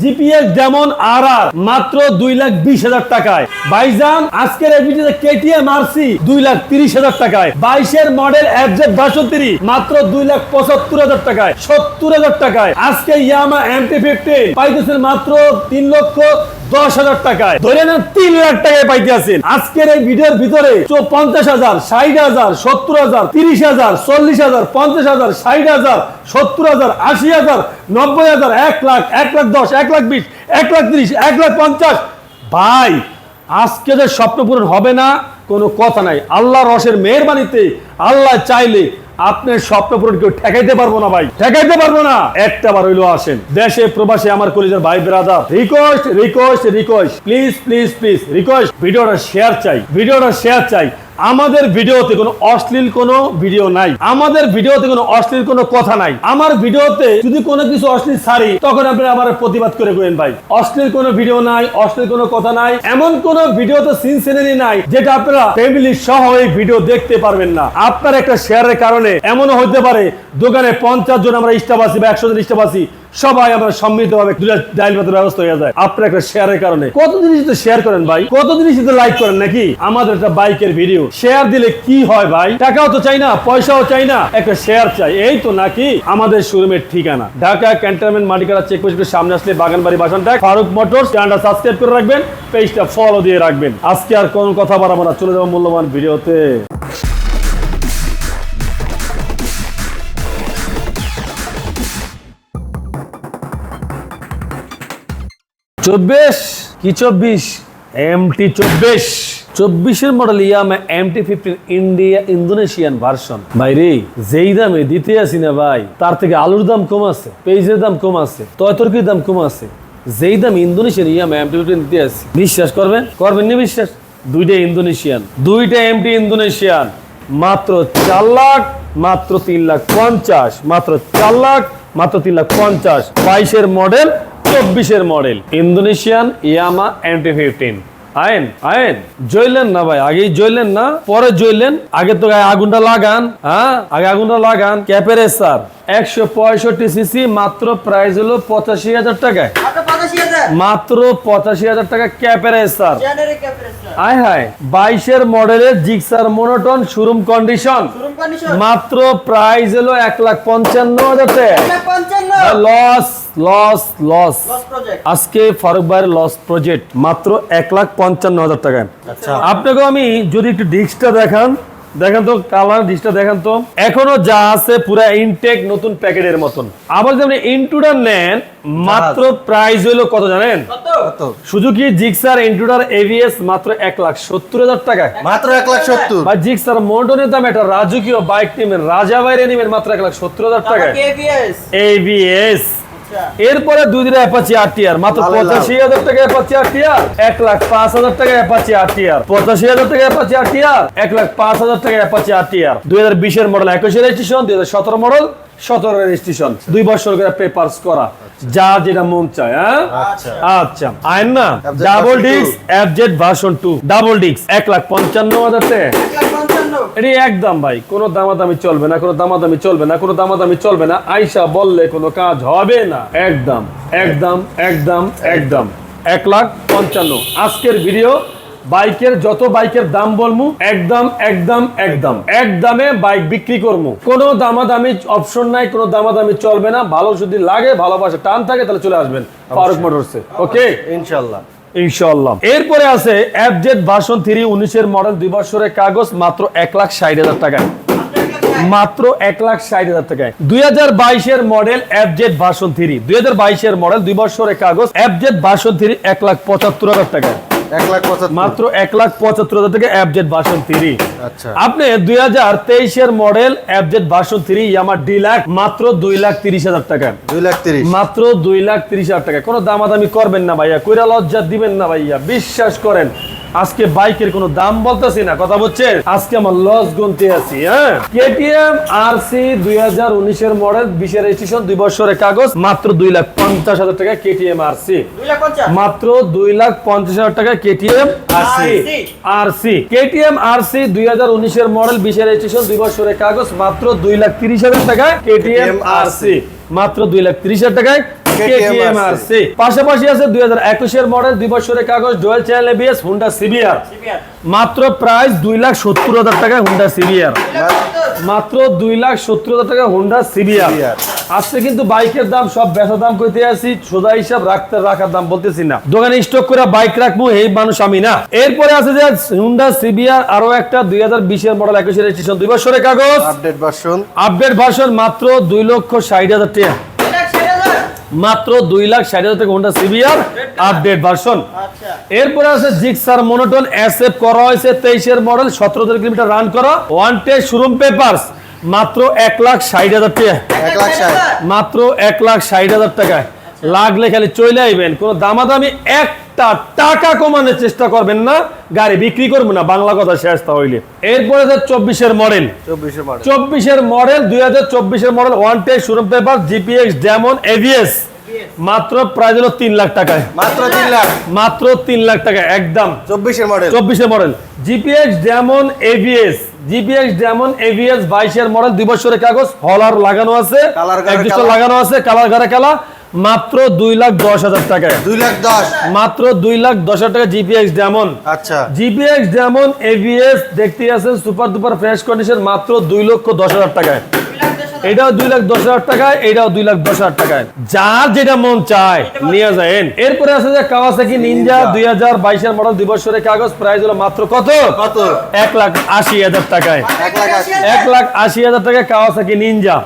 GPS যেমন আর আর মাত্র দুই লাখ বিশ হাজার টাকায়। বাইজান আজকের ভিডিওতে কেটিএম আরসি দুই লাখ তিরিশ হাজার টাকায়। বাইশের মডেল এফজেড বাষট্টি, মাত্র দুই লাখ পঁচাত্তর হাজার টাকায়। সত্তর হাজার টাকায়। আজকে ইয়ামা এমটি ফিফটিন পাইতেছেন মাত্র তিন লক্ষ দশ হাজার টাকায়। ধরে নেন তিন লাখ টাকায় পাইতে আছেন। আজকের এই ভিডিওর ভিতরে পঞ্চাশ হাজার, ষাট হাজার, সত্তর হাজার, তিরিশ হাজার, চল্লিশ হাজার, পঞ্চাশ হাজার, ষাট হাজার, সত্তর হাজার, আশি হাজার, নব্বই হাজার, এক লাখ এক লাখ দশ, এক লাখ বিশ, এক লাখ তিরিশ, এক লাখ পঞ্চাশ। ভাই, আজকে যে স্বপ্ন পূরণ হবে না, কোনো কথা নাই। আল্লাহ রসের মেহরবানিতে আল্লাহ চাইলে আপনার স্বপ্ন পূরণ কেউ ঠেকাইতে পারব না ভাই। ঠেকাইতে পারব না। একটা বার হইল আসেন। দেশে, প্রবাসে আমার কলেজের ভাই brother. Request request request please please please request ভিডিওটা শেয়ার চাই। ভিডিওটা শেয়ার চাই। আমাদের ভিডিওতে কোনো অশ্লীল কোনো ভিডিও নাই। আমাদের ভিডিওতে কোনো অশ্লীল কোনো কথা নাই। আমার ভিডিওতে যদি কোনো কিছু অশ্লীল ছাড়ি তখন আপনারা আমার প্রতিবাদ করে করেন ভাই। অশ্লীল কোনো ভিডিও নাই, অশ্লীল কোনো কথা নাই। এমন কোনো ভিডিওতে সিন সিনারি নাই, যেটা আপনারা ফ্যামিলি সহ এই ভিডিও দেখতে পারবেন না। আপনার একটা শেয়ারের কারণে এমনও হতে পারে, দোকানে পঞ্চাশ জন আমরা স্টাফ আছি বা একশো জন স্টাফ আছি সবাই আমরা সম্মিলিত ভাবে ডাইল ভাতের ব্যবস্থা হয়ে যায়। আপনার একটা শেয়ারের কারণে। কত জিনিস শেয়ার করেন ভাই, কত জিনিস লাইক করেন নাকি? আমাদের একটা বাইকের ভিডিও শেয়ার দিলে কি হয় ভাই? টাকাও তো চাই না, পয়সাও চাই না, একটা শেয়ার চাই। এই তো নাকি আমাদের শোরুমের ঠিকানা। ঢাকা ক্যান্টনমেন্ট মাটিকারা চেকপোস্টের সামনে আসলে বাগানবাড়ি বাসানটা ফারুক মোটরস। চ্যানেলটা সাবস্ক্রাইব করে রাখবেন পেজটা ফলো দিয়ে রাখবেন। আজকে আর কোন কথা বাড়াবো না। চলে যাব মূল্যবান ভিডিওতে চব্বিশ? কি চব্বিশ? এমটি চব্বিশ। চব্বিশের model Yamaha MT fifteen India Indonesian version ভাই রে যেই দামে দিতে আসি না ভাই, তার থেকে আলুর দাম কম আছে, পেঁয়াজের দাম কম আছে তয়তরকির দাম কম আছে। যেই দাম ইন্দোনেশিয়ান ইয়ামা এমটি ফিফটিন দিতে আসি, বিশ্বাস করবেন? করবেন না বিশ্বাস? দুইটা ইন্দোনেশিয়ান দুইটা এমটি ইন্দোনেশিয়ান মাত্র চার লাখ, মাত্র তিন লাখ পঞ্চাশ, মাত্র চার লাখ, মাত্র তিন লাখ পঞ্চাশ। বাইশের মডেল চব্বিশের model, Indonesian Yamaha MT fifteen. আইন আইন জইলেন না ভাই, আগেই জইলেন না, পরে জইলেন আগে তো আগুনটা লাগান হ্যাঁ? আগে আগুনটা লাগান। ক্যাপের স্যার একশো পঁয়ষট্টি সিসি, মাত্র প্রাইস হলো পঁচাশি হাজার টাকায়। মাত্র পঁচাশি হাজার টাকা ক্যাপের স্যার। জেনারিক আয় হায় বাইশের মডেলের জিক্সার মোনোটন শোরুম কন্ডিশন। মাত্র প্রাইস হলো এক লাখ পঞ্চান্ন হাজার টাকা লস লস লস লস আজকে ফারুক ভাইয়ের লস প্রজেক্ট মাত্র এক লাখ পঞ্চান্ন হাজার টাকা আচ্ছা। আপনাকে আমি যদি একটু ডিস্কটা দেখান দেখেন তো কালার ডিস্কটা দেখান তো। এখনও যা আছে পুরো ইনটেক নতুন প্যাকেটের মতন। আবার যদি আপনি ইন্টুডার নেন মাত্র প্রাইস হলো কত জানেন? কত? কত? সুজুকি জিক্সার ইন্টুডার এভিএস মাত্র এক লাখ সত্তর হাজার টাকায়। মাত্র এক লাখ সত্তর। বা জিক্সার মোটনের দাম একটা রাজকীয় বাইক নেবেন রাজা বাইরে নেবেন মাত্র এক লাখ সত্তর হাজার টাকায়। এভিএস এরপরে দুই দিনে অ্যাপাচি আরটিআর মাত্র পঁচাশি হাজার টাকা অ্যাপাচি আরটিআর এক লাখ পাঁচ হাজার টাকা অ্যাপাচি আরটিআর পঁচাশি হাজার টাকা অ্যাপাচি আরটিআর এক লাখ পাঁচ হাজার টাকা অ্যাপাচি আরটিআর দুই হাজার বিশের মডেল একুশের রেজিস্ট্রেশন দুই হাজার সতেরো মডেল সতেরো রেজিস্ট্রেশন দুই বছর করে পেপারস করা। যা যেটা মন চায় হ্যাঁ? আচ্ছা। আচ্ছা। আইন না? ডাবল version ডিক্স এফজেড ভার্সন টু ডাবল ডিক্স এক লাখ পঞ্চান্ন হাজার টাকা। এটি একদম ভাই কোনো দামাদামি চলবে না কোনো দামাদামি চলবে না কোনো দামাদামি চলবে না। আইসা বললে কোনো কাজ হবে না। একদম একদম একদম একদম। এক লাখ পঞ্চান্ন। আজকের ভিডিও বাইকের যত বাইকের দাম বলমু একদম একদম একদম। এক দামে বাইক বিক্রি করব কোনো দামাদামি অপশন নাই কোনো দামাদামি চলবে না। ভালো যদি লাগে ভালোবাসা টান থাকে তাহলে চলে আসবেন ফারুক মোটরসে। ওকে ইনশাল্লাহ। ইনশাল্লাহ এরপরে আছে এফজেড ভার্সন থ্রি উনিশের মডেল দুই বছরের কাগজ, মাত্র এক লাখ ষাট হাজার টাকায়। মাত্র এক লাখ ষাট হাজার টাকায়। দুই হাজার বাইশের মডেল এফজেড ভার্সন থ্রি দুই হাজার বাইশের মডেল দুই বছরের কাগজ এফজেড ভার্সন থ্রি এক লাখ পঁচাত্তর হাজার টাকায়। মাত্র এক লাখ পঁচাত্তর হাজার টাকা এফজেড ভার্সন থ্রি আচ্ছা। আপনি দুই হাজার তেইশের মডেল ভার্সন থ্রি আমার ডি লাখ মাত্র দুই লাখ তিরিশ হাজার টাকা। দুই লাখ তিরিশ। মাত্র দুই লাখ তিরিশ হাজার টাকা। কোনো দামাদামি করবেন না ভাইয়া কইরা লজ্জা দিবেন না ভাইয়া বিশ্বাস করেন। আজকে বাইকের কোনো দাম বলতেছি না কথা বলছেন আজকে আমার লস গুনতে আছি হ্যাঁ? কেটিএম আর সি দুই হাজার উনিশের মডেল বিশের রেজিস্ট্রেশন দুই বছরের কাগজ মাত্র দুই লাখ পঞ্চাশ হাজার টাকা কেটিএম আর সি মাত্র দুই লাখ পঞ্চাশ হাজার টাকা KTM R C R C KTM R C দুই হাজার উনিশের মডেল বিশের রেজিস্ট্রেশন দুই বছরের কাগজ মাত্র দুই লাখ তিরিশ হাজার টাকায় কেটিএম আর সি মাত্র দুই লাখ তিরিশ হাজার টাকায় KTM KTM RC RC পাশাপাশি আছে দুই হাজার একুশের মডেল দুই বছরের কাগজ dual channel ABS Honda CBR CBR মাত্র প্রাইস দুই লাখ সত্তর হাজার টাকায় হুন্ডা সিবিআর মাত্র দুই লাখ সত্তর হাজার টাকা হুন্ডা সিবিআর আজকে কিন্তু বাইকের দাম সব বেচা দাম কইতে আছি সোজা হিসাব রাখতে রাখার দাম বলতেছি না। দোকানে স্টক করে বাইক রাখব এই মানুষ আমি না। এরপরে আছে যে হুন্ডা সিবিআর আরও একটা দুই হাজার বিশের মডেল একুশের দুই বছরের কাগজ। আপডেট ভার্সন আপডেট ভার্সন মাত্র দুই লক্ষ ষাট হাজার টাকা দুই লাখ ষাট হাজার মাত্র দুই লাখ ষাট হাজার থেকে ঘণ্টা সিবিআর আপডেট ভার্সন। আচ্ছা। এরপরে আছে জিক্সার মনোটন এসএফ করা হয়েছে তেইশের মডেল সতেরো কিলোমিটার রান করা। ওয়ান টেস্ট শোরুম পেপার্স মাত্র এক লাখ ষাট হাজার টাকা। এক লাখ মাত্র এক লাখ ষাট হাজার টাকায়। লাগলে খালি চলে আইবেন। কোনো দামাদামি একটা টাকা কমানোর চেষ্টা করবেন না গাড়ি বিক্রি করব না বাংলা কথা শেষ তা হইলে এরপরে চব্বিশের মডেল চব্বিশে মডেল চব্বিশের মডেল দুই হাজার চব্বিশের model one test showroom paper GPX Demon ABS মাত্র প্রাইস হলো তিন লাখ টাকায়। মাত্র তিন লাখ। মাত্র তিন লাখ টাকা একদম। চব্বিশের মডেল চব্বিশের model GPX Demon ABS GPX Demon ABS বাইশের মডেল দুই বছরের কাগজ হলার লাগানো আছে। লাগানো আছে কালার ঘরে কালা। মাত্র দুই লাখ দশ হাজার টাকায়। দুই লাখ দশ। মাত্র দুই লাখ দশ হাজার টাকা জিপিএক্স ডেমন আচ্ছা। জিপিএক্স ডেমন এভিএস দেখতে আছেন সুপার দুপার ফ্রেশ কন্ডিশন মাত্র দুই লক্ষ দশ হাজার টাকায়। এটাও দুই লাখ দশ হাজার টাকায় এটাও দুই লাখ দশ হাজার টাকায়। যার যেটা মন চায় নিয়ে যায়েন। এরপরে আছে যে কাওয়াসাকি নিনজা দুই হাজার বাইশের মডেল দুই বছরের কাগজ প্রাইস হলো মাত্র কত? কত? এক লাখ আশি হাজার টাকায়। এক লাখ আশি। হাজার টাকায় কাওয়াসাকি নিনজা।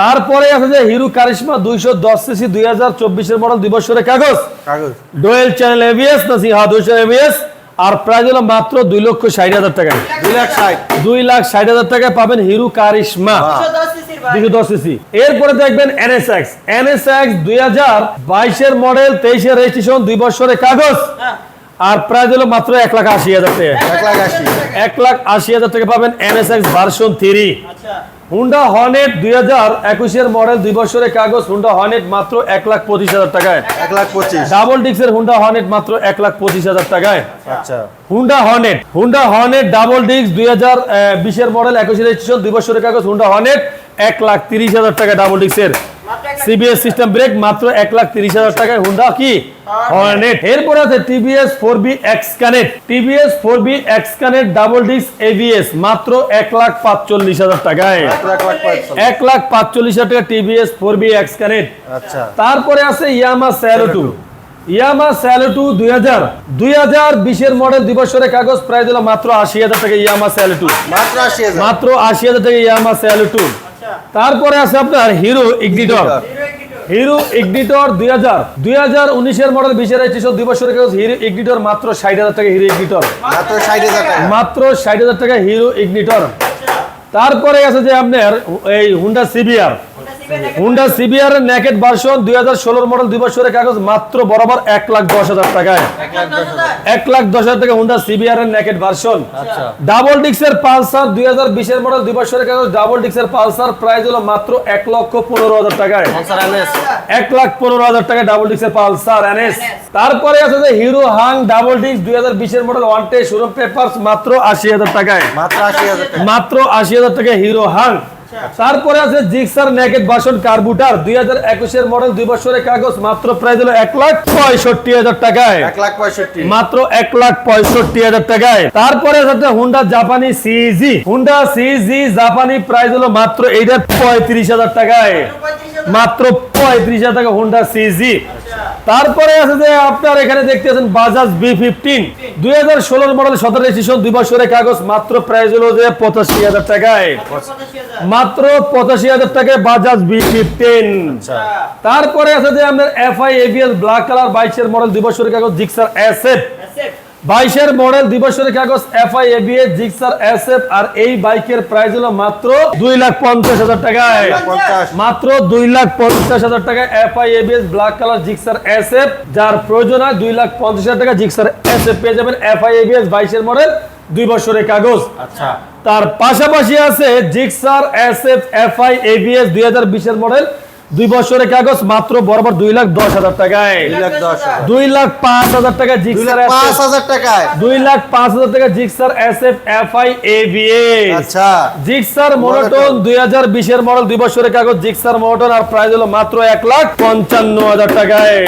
তারপরে আছে যে হিরু কারিশমা দুইশো দশ সিসি দুই হাজার চব্বিশের মডেল দুই বছরের কাগজ। কাগজ। ডোয়েল চ্যানেল এবিএস না সি হ্যাঁ দুইশো এবিএস আর প্রাইজ হলো মাত্র দুই লক্ষ ষাট হাজার টাকা। দুই লাখ ষাট। দুই লাখ ষাট হাজার টাকায় পাবেন হিরু কারিশমা। দুশো দশ সিসি। এরপরে দেখবেন এনএসএক্স। এনএসএক্স দুই হাজার বাইশের মডেল তেইশের রেজিস্ট্রেশন দুই বছরের কাগজ। হ্যাঁ। আর প্রাইস হলো মাত্র এক লাখ আশি হাজার টাকা এক লাখ আশি। এক লাখ আশি হাজার টাকা পাবেন এনএসএক্স ভার্সন থ্রি আচ্ছা। হুন্ডা হর্নেট দুই হাজার একুশের মডেল দুই বছরের কাগজ হুন্ডা হর্নেট মাত্র এক লাখ পঁচিশ হাজার টাকায়। এক লাখ পঁচিশ। ডাবল ডিক্সের হুন্ডা হর্নেট মাত্র এক লাখ পঁচিশ হাজার টাকায়। আচ্ছা। Honda Hornet Honda Hornet double disc দুই হাজার বিশের মডেল একুশের রেজিস্ট্রেশন দুই বছরের কাগজ হুন্ডা হর্নেট এক লাখ তিরিশ হাজার টাকা double lakh CBS system brake মাত্র এক লাখ তিরিশ হাজার টাকায় হুন্ডা কি? হর্নেট এরপরে আছে TVS four B X connect TVS four B X connect double disc ABS মাত্র এক লাখ পাঁচচল্লিশ হাজার টাকায়। এক লাখ পাঁচচল্লিশ। হাজার টাকা TVS four B X connect আচ্ছা। তারপরে আছে Yamaha Saluto Yamaha Saluto দুই হাজার। দুই হাজার বিশের মডেল দুই বছরের কাগজ প্রায় দিল মাত্র আশি হাজার টাকা ইয়ামা স্যালো টু মাত্র আশি হাজার। মাত্র আশি হাজার টাকা ইয়ামা স্যালো টু আচ্ছা তারপরে আছে আপনার হিরো ইগনিটর হিরো ইগনিটর দুই হাজার। দুই হাজার উনিশের মডেল বিশের রেজিস্ট্রেশন দুই বছরের কাগজ হিরো ইগনিটর মাত্র ষাট হাজার টাকা হিরো ইগনিটর মাত্র ষাট হাজার টাকা। মাত্র ষাট হাজার টাকা হিরো ইগনিটর তারপরে আছে যে আপনার এই Honda CBR Honda CBR naked version দুই হাজার ষোলোর মডেল দুই বছরের কাগজ মাত্র বরাবর এক লাখ দশ হাজার টাকায়। এক লাখ দশ হাজার টাকা হুন্ডা সিবিআর এর নেকেট ভার্সন ডাবল ডিক্সের পালসার দুই হাজার বিশের মডেল দুই বছরের কাগজ ডাবল ডিক্সের পালসার প্রাইস হলো মাত্র এক লক্ষ পনেরো হাজার টাকায়। এক লাখ পনেরো হাজার টাকা ডাবল ডিক্সের পালসার এনএস তারপরে আছে যে হিরো হাং ডাবল ডিক্স দুই হাজার বিশের মডেল ওয়ান টে শোরুম পেপার মাত্র আশি হাজার টাকায়। মাত্র আশি হাজার মাত্র আশি হাজার টাকা হিরো হাং তারপরে আছে জিক্সার নেকেট বাসন কার্বুটার। দুই হাজার একুশের মডেল দুই বছরের কাগজ মাত্র প্রাইস হলো এক লাখ পঁয়ষট্টি হাজার টাকায়। এক লাখ পঁয়ষট্টি। মাত্র এক লাখ পঁয়ষট্টি হাজার টাকায়। তারপরে আছে হুন্ডা জাপানি সিজি হুন্ডা সিজি জাপানি প্রাইস হলো মাত্র এইটার পঁয়ত্রিশ হাজার টাকায়। মাত্র পঁয়ত্রিশ হাজার টাকা হুন্ডা সিজি তারপরে আছে যে আপনার এখানে দেখতে আছেন বাজাজ বি ফিফটিন দুই হাজার ষোলোর মডেল সতেরো সিশন দুই বছরের কাগজ মাত্র প্রাইস হলো যে পঁচাশি হাজার টাকায়। মাত্র পঁচাশি হাজার টাকায় বাজাজ বি ফিফটিন তারপরে আছে যে আপনার এফআই এবিএল ব্ল্যাক কালার বাইশের মডেল দুই বছরের কাগজ জিক্সার এসএফ অ্যাসেট বাইশের মডেল দুই বছরের কাগজ এফআই এবিএস জিক্সার এসএফ আর এই বাইকের প্রাইস হলো মাত্র দুই লাখ পঞ্চাশ হাজার টাকায় মাত্র দুই লাখ পঞ্চাশ হাজার টাকা FI ABS black colour Gixxer SF. যার প্রয়োজন হয় দুই লাখ পঞ্চাশ হাজার টাকা জিক্সার এসএফ পেয়ে যাবেন এফআই এবিএস বাইশের মডেল দুই বছরের কাগজ। আচ্ছা। তার পাশাপাশি আছে জিক্সার এসএফ এফআই এবিএস দুই হাজার বিশের মডেল দুই বছরের কাগজ মাত্র বরাবর দুই লাখ দশ হাজার টাকায়। দুই লাখ পাঁচ হাজার টাকা জিক্সার পাঁচ হাজার টাকায়। দুই লাখ পাঁচ হাজার টাকা Gixxer S F F I আচ্ছা। জিক্সার মনোটন দুই হাজার বিশের মডেল দুই বছরের কাগজ জিক্সার মনোটন আর প্রাইস হলো মাত্র এক লাখ পঞ্চান্ন হাজার টাকায়।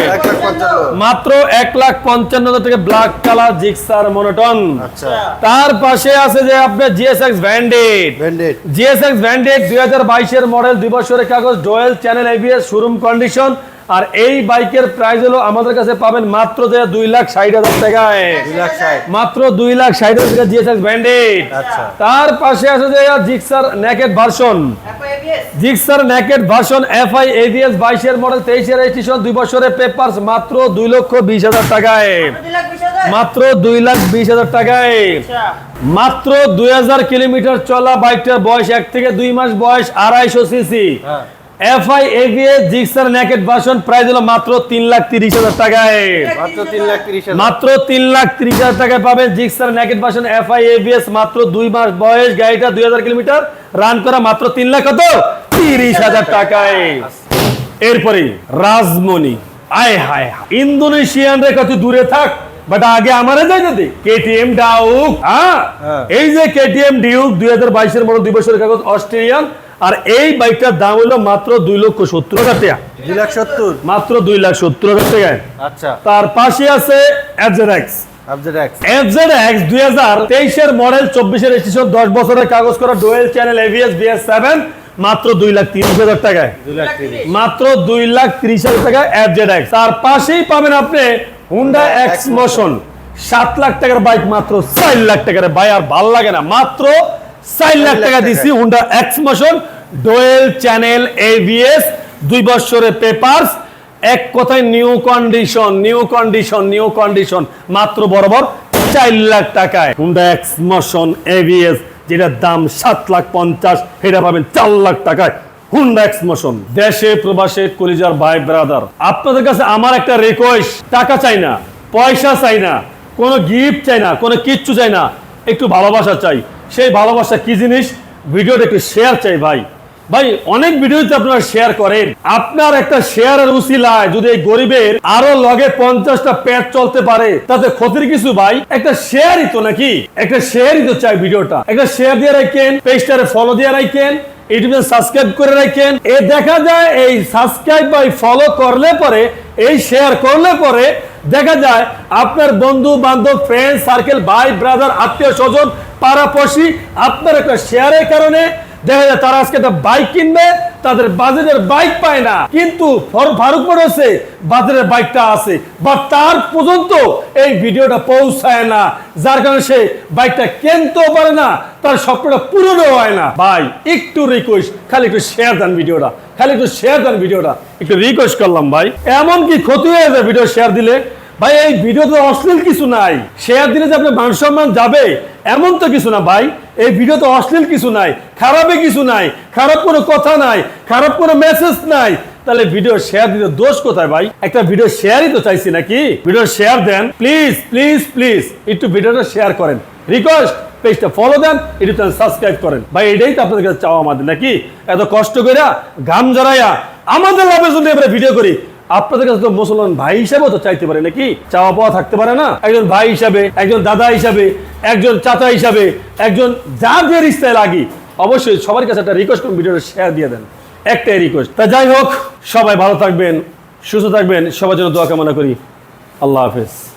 মাত্র এক লাখ পঞ্চান্ন হাজার টাকা ব্ল্যাক কালার জিক্সার মনোটন আচ্ছা। তার পাশে আছে যে আপনার জিএসএক্স ভ্যান্ডেড জিএসএক্স ভ্যান্ডেড দুই হাজার বাইশের মডেল দুই বছরের কাগজ dual channel ABS showroom condition আর এই বাইকের প্রাইস হলো আমাদের কাছে পাবেন মাত্র যে দুই লাখ ষাট হাজার টাকায়। মাত্র দুই লাখ ষাট হাজার টাকা জিএসএক্স ভ্যান্ডেড আচ্ছা। তার পাশে আছে যে Gixxer naked version Gixxer naked version FI ABS বাইশের মডেল তেইশের রেজিস্ট্রেশন দুই বছরের পেপারস মাত্র দুই লক্ষ বিশ হাজার টাকায়। মাত্র দুই লাখ বিশ হাজার? টাকায়। আচ্ছা। মাত্র দুই হাজার কিলোমিটার চলা বাইকটার বয়স এক থেকে দুই মাস বয়স আড়াইশো সিসি হ্যাঁ। FI ABS Gixxer naked version price হলো মাত্র তিন লাখ তিরিশ হাজার টাকায়। মাত্র তিন লাখ তিরিশ হাজার। মাত্র তিন লাখ তিরিশ হাজার টাকায় পাবেন Gixxer naked version FI ABS মাত্র দুই মাস বয়স গাড়িটা দুই হাজার রান করা মাত্র তিন লাখ কত? তিরিশ হাজার টাকায়। এরপরে রাজমণি আয় হায়। ইন্দোনেশিয়ান রে কত দূরে থাক বাট আগে আমারে দে। কেটিএম ডাউক হ্যাঁ? হ্যাঁ। এই যে কেটিএম ডিউক দুই হাজার বাইশের মডেল দুই বছরের কাগজ অস্ট্রেলিয়ান আর এই বাইকটার দাম হলো মাত্র দুই লক্ষ সত্তর হাজার টাকা। দুই লাখ সত্তর? মাত্র দুই লাখ সত্তর হাজার টাকায়। আচ্ছা। তার পাশে আছে FZ X FZ X FZ X দুই হাজার তেইশের মডেল চব্বিশের রেজিস্ট্রেশন দশ বছরের কাগজ করা dual channel ABS BS seven মাত্র দুই লাখ তিরিশ হাজার টাকায়। দুই লাখ তিরিশ। মাত্র দুই লাখ তিরিশ হাজার টাকা এফজেড এক্স তার পাশেই পাবেন আপনি হুন্ডা এক্স মোশন সাত লাখ টাকার বাইক মাত্র চার লাখ টাকার। ভাই আর ভালো লাগে না। মাত্র চার লাখ টাকা দিছি Honda X motion dual channel ABS দুই বছরের পেপারস এক কথায় new condition new condition new condition মাত্র বরাবর চার লাখ টাকায় হুন্ডা এক্স মোশন এভিএস যেটার দাম সাত লাখ পঞ্চাশ সেটা পাবেন চার লাখ টাকায় হুন্ডা এক্স মোশন দেশে প্রবাসে কলিজার ভাই ব্রাদার আপনাদের কাছে আমার একটা রিকোয়েস্ট টাকা চাই না পয়সা চাই না কোনো গিফট চাই না কোনো কিচ্ছু চাই না একটু ভালোবাসা চাই। সেই ভালোবাসা কি জিনিস? ভিডিওটা একটু শেয়ার চাই ভাই। ভাই, অনেক ভিডিওতে আপনারা শেয়ার করেন। আপনার একটা শেয়ারের উসিলায় যদি এই গরিবের আরও লগে পঞ্চাশটা পেট চলতে পারে, তাতে ক্ষতির কিছু ভাই? একটা শেয়ারই তো নাকি? একটা শেয়ারই তো চাই ভিডিওটা। একটা শেয়ার দিয়ে রাখেন পেজটারে ফলো দিয়ে রাখেন ইউটিউবে সাবস্ক্রাইব করে রাখেন। এ দেখা যায় এই সাবস্ক্রাইব বা ফলো করলে পরে, এই শেয়ার করলে পরে দেখা যায় আপনার বন্ধু, বান্ধব ফ্রেন্ড সার্কেল ভাই ব্রাদার আত্মীয় স্বজন পাড়াপড়শি, আপনার একটা শেয়ারের কারণে দেখা যায় তারা আজকে একটা বাইক কিনবে, তাদের বাজেটের বাইক পায় না। কিন্তু ফর ফারুক মোটরসে বাজারের বাইকটা আছে। বা তার পর্যন্ত এই ভিডিওটা পৌঁছায় না। যার কারণে সে বাইকটা কিনতেও পারে না, তার স্বপ্নটা পূরণ হয় না। ভাই, একটু রিকোয়েস্ট খালি একটু শেয়ার দেন ভিডিওটা। খালি একটু শেয়ার দেন ভিডিওটা। একটু রিকোয়েস্ট করলাম ভাই। এমন কি ক্ষতি হয়ে যায় ভিডিও শেয়ার দিলে। ভাই, এই ভিডিওতে অশ্লীল কিছু নাই। শেয়ার দিলে যে আপনার মান সম্মান যাবে, এমন তো কিছু না ভাই। এই ভিডিওতে অশ্লীল কিছু নাই, খারাপে কিছু নাই, খারাপ কোনো কথা নাই, খারাপ কোনো মেসেজ নাই। তাহলে ভিডিও শেয়ার দিতে দোষ কোথায় ভাই? একটা ভিডিও শেয়ারই তো চাইছি নাকি? ভিডিও শেয়ার দেন। প্লিজ প্লিজ প্লিজ একটু ভিডিওটা শেয়ার করেন। রিকোয়েস্ট পেজটা ফলো দেন এটা সাবস্ক্রাইব করেন। ভাই, এটাই তো আপনাদের কাছে চাওয়া আমাদের নাকি? এত কষ্ট করে ঘাম জড়াইয়া আমাদের লাভের জন্য এবারে ভিডিও করি। আপনাদের কাছে তো মুসলমান ভাই হিসাবেও তো চাইতে পারে নাকি? চাওয়া পাওয়া থাকতে পারে না? একজন ভাই হিসাবে, একজন দাদা হিসাবে, একজন চাচা হিসাবে, একজন যার যে রিস্তায় লাগি, অবশ্যই সবার কাছে একটা রিকোয়েস্ট করুন ভিডিওটা শেয়ার দিয়ে দেন। একটাই রিকোয়েস্ট তা যাই হোক, সবাই ভালো থাকবেন, সুস্থ থাকবেন, সবার জন্য দোয়া কামনা করি। আল্লাহ হাফেজ।